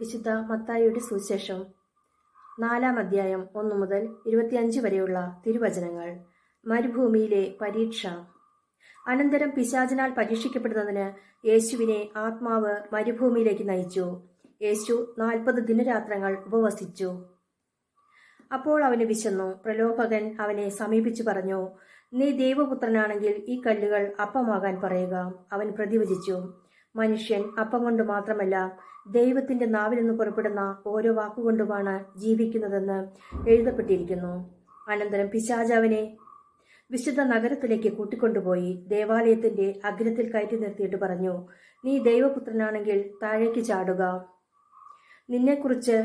വിശുദ്ധ മത്തായിയുടെ സുവിശേഷം. നാലാം അധ്യായം ഒന്നു മുതൽ ഇരുപത്തിയഞ്ച് വരെയുള്ള തിരുവചനങ്ങൾ. മരുഭൂമിയിലെ പരീക്ഷ. അനന്തരം പിശാചിനാൽ പരീക്ഷിക്കപ്പെടുന്നതിന് യേശുവിനെ ആത്മാവ് മരുഭൂമിയിലേക്ക് നയിച്ചു. യേശു നാൽപ്പത് ദിനരാത്രങ്ങൾ ഉപവസിച്ചു. അപ്പോൾ അവന് വിശന്നു. പ്രലോഭകൻ അവനെ സമീപിച്ചു പറഞ്ഞു നീ ദൈവപുത്രനാണെങ്കിൽ ഈ കല്ലുകൾ അപ്പമാകാൻ പറയുക. അവൻ പ്രതിവചിച്ചു മനുഷ്യൻ അപ്പം കൊണ്ട് മാത്രമല്ല ദൈവത്തിന്റെ നാവിൽ നിന്ന് പുറപ്പെടുന്ന ഓരോ വാക്കുകൊണ്ടുമാണ് ജീവിക്കുന്നതെന്ന് എഴുതപ്പെട്ടിരിക്കുന്നു. അനന്തരം പിശാചാവിനെ വിശുദ്ധ നഗരത്തിലേക്ക് കൂട്ടിക്കൊണ്ടുപോയി ദേവാലയത്തിന്റെ അഗ്രത്തിൽ കയറ്റി നിർത്തിയിട്ട് പറഞ്ഞു നീ ദൈവപുത്രനാണെങ്കിൽ താഴേക്ക് ചാടുക. നിന്നെക്കുറിച്ച്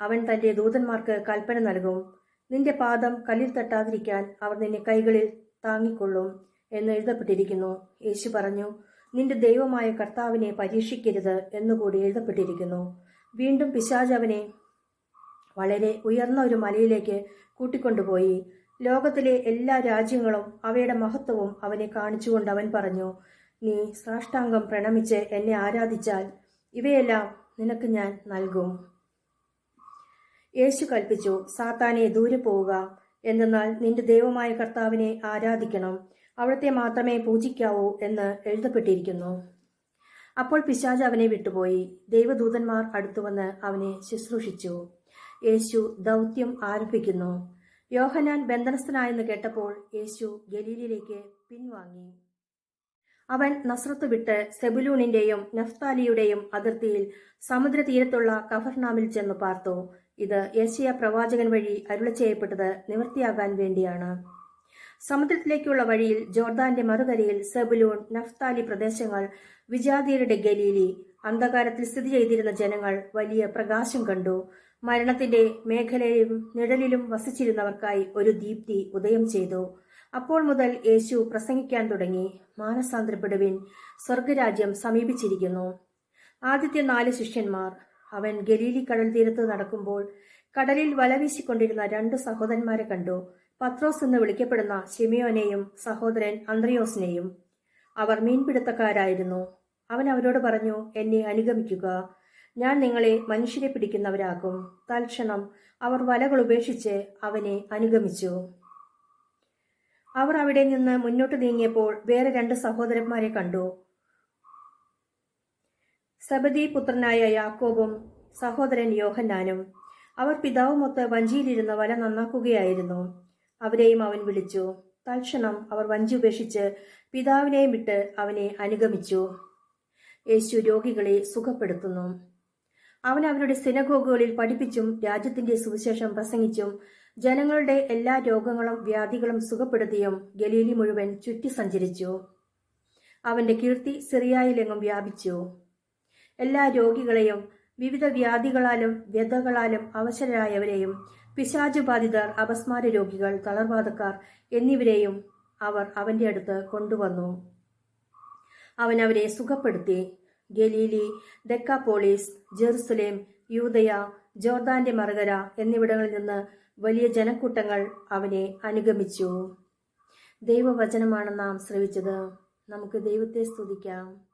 അവൻ തന്റെ ദൂതന്മാർക്ക് കൽപ്പന നൽകും. നിന്റെ പാദം കല്ലിൽ തട്ടാതിരിക്കാൻ അവർ നിന്നെ കൈകളിൽ താങ്ങിക്കൊള്ളും എന്ന് എഴുതപ്പെട്ടിരിക്കുന്നു. യേശു പറഞ്ഞു നിന്റെ ദൈവമായ കർത്താവിനെ പരീക്ഷിക്കരുത് എന്നുകൂടി എഴുതപ്പെട്ടിരിക്കുന്നു. വീണ്ടും പിശാജ് അവനെ വളരെ ഉയർന്ന ഒരു മലയിലേക്ക് കൂട്ടിക്കൊണ്ടുപോയി. ലോകത്തിലെ എല്ലാ രാജ്യങ്ങളും അവയുടെ മഹത്വവും അവനെ കാണിച്ചുകൊണ്ട് അവൻ പറഞ്ഞു നീ സാഷ്ടാംഗം പ്രണമിച്ച് എന്നെ ആരാധിച്ചാൽ ഇവയെല്ലാം നിനക്ക് ഞാൻ നൽകും. യേശു കൽപ്പിച്ചു സാത്താനെ ദൂരെ പോവുക എന്തെന്നാൽ നിന്റെ ദൈവമായ കർത്താവിനെ ആരാധിക്കണം. അവിടുത്തെ മാത്രമേ പൂജിക്കാവൂ എന്ന് എഴുതപ്പെട്ടിരിക്കുന്നു. അപ്പോൾ പിശാജ് അവനെ വിട്ടുപോയി. ദൈവദൂതന്മാർ അടുത്തുവന്ന് അവനെ ശുശ്രൂഷിച്ചു. യേശു ദൗത്യം ആരംഭിക്കുന്നു. യോഹനാൻ ബന്ധനസ്ഥനായെന്ന് കേട്ടപ്പോൾ യേശു ഗലീലിലേക്ക് പിൻവാങ്ങി. അവൻ നസ്രത്ത് വിട്ട് സെബുലൂണിന്റെയും നഫ്താലിയുടെയും അതിർത്തിയിൽ സമുദ്രതീരത്തുള്ള കഫർനാമിൽ ചെന്ന് പാർത്തു. ഇത് യേശയ പ്രവാചകൻ വഴി അരുളച്ചെയ്യപ്പെട്ടത് നിവൃത്തിയാകാൻ വേണ്ടിയാണ്. സമുദ്രത്തിലേക്കുള്ള വഴിയിൽ ജോർദാന്റെ മറുകരയിൽ സെബുലൂൺ നഫ്താലി പ്രദേശങ്ങൾ വിജാതിയരുടെ ഗലീലി അന്ധകാരത്തിൽ സ്ഥിതി ചെയ്തിരുന്ന ജനങ്ങൾ വലിയ പ്രകാശം കണ്ടു. മരണത്തിന്റെ മേഖലയിലും നിഴലിലും വസിച്ചിരുന്നവർക്കായി ഒരു ദീപ്തി ഉദയം ചെയ്തു. അപ്പോൾ മുതൽ യേശു പ്രസംഗിക്കാൻ തുടങ്ങി. മാനസാന്തരപ്പെടുവിൻ സ്വർഗരാജ്യം സമീപിച്ചിരിക്കുന്നു. ആദ്യത്തെ നാല് ശിഷ്യന്മാർ. അവൻ ഗലീലി കടൽ തീരത്ത് നടക്കുമ്പോൾ കടലിൽ വലവീശിക്കൊണ്ടിരുന്ന രണ്ട് സഹോദരന്മാരെ കണ്ടു. പത്രോസ് എന്ന് വിളിക്കപ്പെടുന്ന ഷിമിയോനെയും സഹോദരൻ അന്ത്രയോസിനെയും അവർ മീൻപിടുത്തക്കാരായിരുന്നു. അവൻ അവരോട് പറഞ്ഞു എന്നെ അനുഗമിക്കുക. ഞാൻ നിങ്ങളെ മനുഷ്യരെ പിടിക്കുന്നവരാകും. തൽക്ഷണം അവർ വലകൾ ഉപേക്ഷിച്ച് അവനെ അനുഗമിച്ചു. അവർ അവിടെ നിന്ന് മുന്നോട്ട് നീങ്ങിയപ്പോൾ വേറെ രണ്ട് സഹോദരന്മാരെ കണ്ടു. സബദി പുത്രനായ യാക്കോബും സഹോദരൻ യോഹന്നാനും. അവർ പിതാവുമൊത്ത് വഞ്ചിയിലിരുന്ന് വല നന്നാക്കുകയായിരുന്നു. അവരെയും അവൻ വിളിച്ചു. തൽക്ഷണം അവർ വഞ്ചി ഉപേക്ഷിച്ച് പിതാവിനെയും വിട്ട് അവനെ അനുഗമിച്ചു. യേശു രോഗികളെ സുഖപ്പെടുത്തുന്നു. അവൻ അവരുടെ സിനഗോഗുകളിൽ പഠിപ്പിച്ചും രാജ്യത്തിന്റെ സുവിശേഷം പ്രസംഗിച്ചും ജനങ്ങളുടെ എല്ലാ രോഗങ്ങളും വ്യാധികളും സുഖപ്പെടുത്തിയും ഗലീലി മുഴുവൻ ചുറ്റി സഞ്ചരിച്ചു. അവന്റെ കീർത്തി സിറിയായിലെങ്ങും വ്യാപിച്ചു. എല്ലാ രോഗികളെയും വിവിധ വ്യാധികളാലും വ്യതകളാലും അവശരായവരെയും പിശാചുബാധിതർ അപസ്മാര രോഗികൾ തളർവാദക്കാർ എന്നിവരെയും അവർ അവന്റെ അടുത്ത് കൊണ്ടുവന്നു. അവൻ അവരെ സുഖപ്പെടുത്തി. ഗലീലി ദക്കാപോളിസ് ജെറുസലേം യൂതയ ജോർദാന്റെ മറുകര എന്നിവിടങ്ങളിൽ നിന്ന് വലിയ ജനക്കൂട്ടങ്ങൾ അവനെ അനുഗമിച്ചു. ദൈവവചനമാണ് നാം ശ്രവിച്ചത്. നമുക്ക് ദൈവത്തെ സ്തുതിക്കാം.